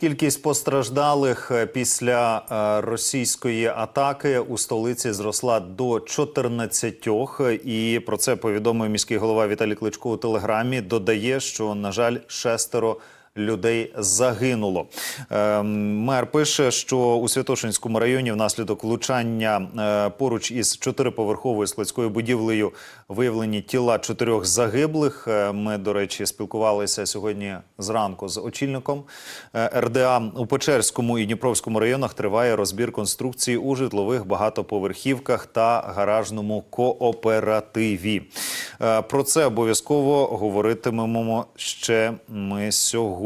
Кількість постраждалих е, після е, російської атаки у столиці зросла до 14. І про це повідомив міський голова Віталій Кличко у телеграмі. Додає, що на жаль, шестеро. Людей загинуло. Ем, Мер пише, що у Святошинському районі внаслідок влучання е, поруч із чотириповерховою складською будівлею виявлені тіла чотирьох загиблих. Е, Ми, до речі, спілкувалися сьогодні зранку з очільником е, РДА у Печерському і Дніпровському районах. Триває розбір конструкції у житлових багатоповерхівках та гаражному кооперативі. Про це обов'язково говоритимемо ще ми сьогодні.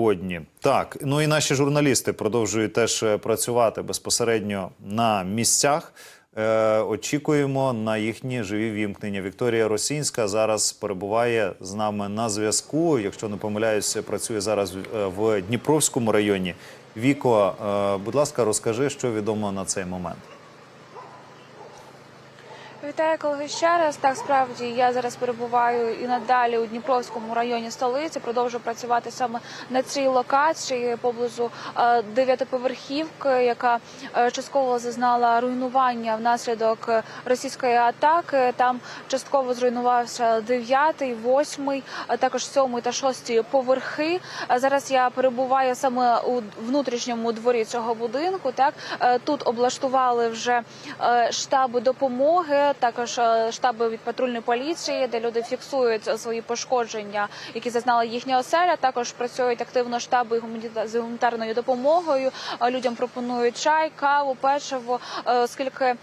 Так, ну і наші журналісти продовжують теж е, працювати безпосередньо на місцях. Е, очікуємо на їхні живі вімкнення. Вікторія Росінська зараз перебуває з нами на зв'язку. Якщо не помиляюся, працює зараз е, в Дніпровському районі. Віко, е, будь ласка, розкажи, що відомо на цей момент. Вітаю колеги ще раз. Так справді я зараз перебуваю і надалі у Дніпровському районі столиці. Продовжую працювати саме на цій локації поблизу е, дев'ятиповерхівки, яка е, частково зазнала руйнування внаслідок е, російської атаки. Там частково зруйнувався дев'ятий, восьмий, а також сьомий та шостий поверхи. Зараз я перебуваю саме у внутрішньому дворі цього будинку. Так тут облаштували вже штаби допомоги також е, штаби від патрульної поліції, де люди фіксують свої пошкодження, які зазнала їхня оселя. Також працюють активно штаби з гуманітарною допомогою. Е, Людям пропонують чай, каву, печиво, е, оскільки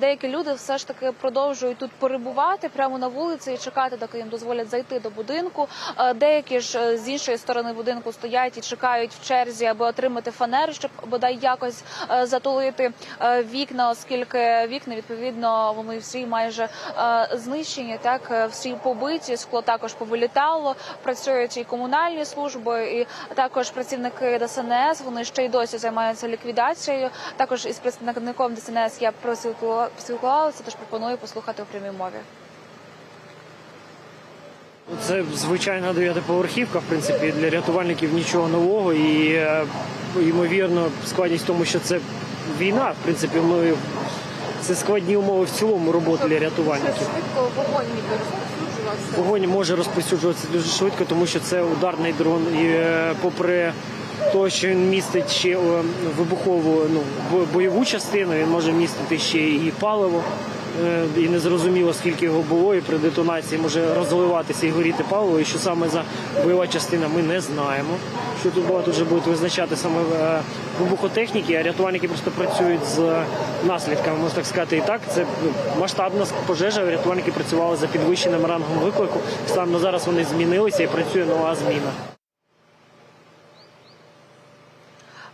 деякі люди все ж таки продовжують тут перебувати прямо на вулиці і чекати, доки їм дозволять зайти до будинку. Деякі ж з іншої сторони будинку стоять і чекають в черзі, аби отримати фанеру, щоб бодай якось затулити вікна, оскільки вікна відповідно вони всі майже е, знищені. Так е, всі побиті, скло також повилітало. Працюють і комунальні служби, і також працівники ДСНС. Вони ще й досі займаються ліквідацією. Також із представником ДСНС я проспілкувала- тож пропоную послухати у прямій мові. Це звичайна дев'ятиповерхівка, в принципі, для рятувальників нічого нового і е, ймовірно складність в тому, що це війна. В принципі, ми це складні умови в цілому роботи для рятувальників. швидко вогонь ніби розповсюджувався. Вогонь може розповсюджуватися дуже швидко, тому що це ударний дрон. І е, попри те, що він містить ще е, вибухову ну, бойову частину, він може містити ще і паливо. Е, І незрозуміло, скільки його було, і при детонації може розливатися і горіти паливо. І що саме за бойова частина, ми не знаємо. Що тут було, тут вже будуть визначати саме е, вибухотехніки, а рятувальники просто працюють з наслідками, можна так сказати. І так, це ну, масштабна пожежа. Рятувальники працювали за підвищеним рангом виклику. Станом зараз вони змінилися і працює нова зміна. Е,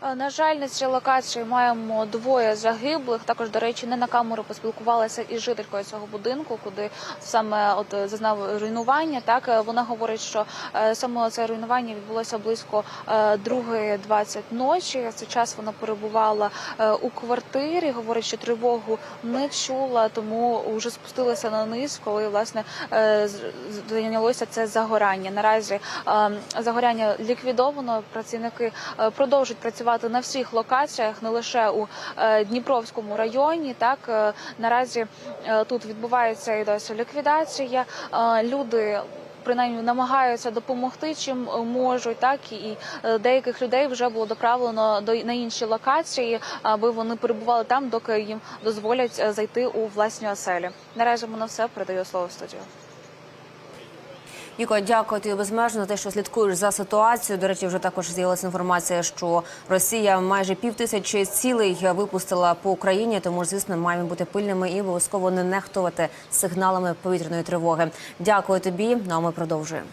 На жаль, на цій локації маємо двоє загиблих. Також, до речі, не на камеру поспілкувалася із жителькою цього будинку, куди саме от е, зазнав руйнування. Так е, вона говорить, що е, саме це руйнування відбулося близько е, 2.20 ночі. В цей час вона перебувала е, у квартирі. Говорить, що тривогу не чула, тому вже спустилася на низ, коли власне е, зайнялося це загорання. Наразі е, загоряння ліквідовано. Працівники е, продовжують працювати на всіх локаціях, не лише у е, Дніпровському районі. Так е, наразі е, тут відбувається і досі ліквідація. Люди. Принаймні намагаються допомогти чим можуть, так і деяких людей вже було доправлено до на інші локації, аби вони перебували там, доки їм дозволять зайти у власні оселі. Наразі мене все передаю слово в студію. Віко, дякую тобі безмежно за те, що слідкуєш за ситуацією. До речі, вже також з'явилася інформація, що Росія майже пів тисячі цілей випустила по Україні. Тому звісно, маємо бути пильними і обов'язково не нехтувати сигналами повітряної тривоги. Дякую тобі. Ну а ми продовжуємо.